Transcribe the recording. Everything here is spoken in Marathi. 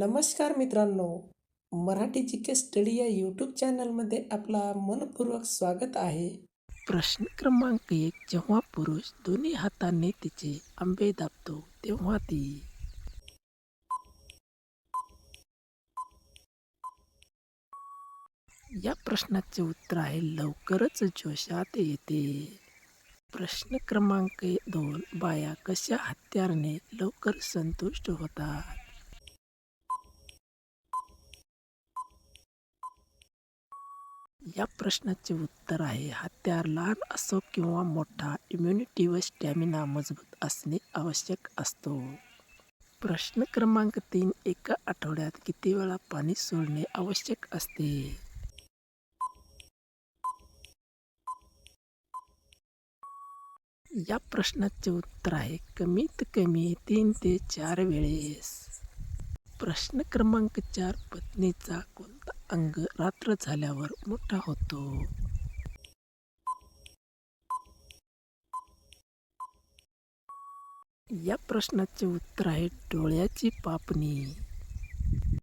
नमस्कार मित्रांनो मराठी जी के स्टडी या यूट्यूब चॅनलमध्ये आपला मनपूर्वक स्वागत आहे. प्रश्न क्रमांक एक जेव्हा पुरुष दोन्ही हातांनी तिचे आंबे दाबतो तेव्हा ती. या प्रश्नाचे उत्तर आहे लवकरच जोशात येते. प्रश्न क्रमांक दोन बाया कशा हत्यारने लवकर संतुष्ट होतात? या प्रश्नाचे उत्तर आहे. हत्यार लहान असो किंवा मोठा इम्युनिटी व स्टॅमिना मजबूत असणे आवश्यक असतो. प्रश्न क्रमांक तीन एका आठवड्यात किती वेळा पाणी सोडणे आवश्यक असते? या प्रश्नाचे उत्तर आहे कमीत कमी तीन ते चार वेळेस. प्रश्न क्रमांक चार पत्नीचा कोण अंग रात्र झाल्यावर मोठा होतो. या प्रश्नाचे उत्तर आहे डोळ्याची पापणी.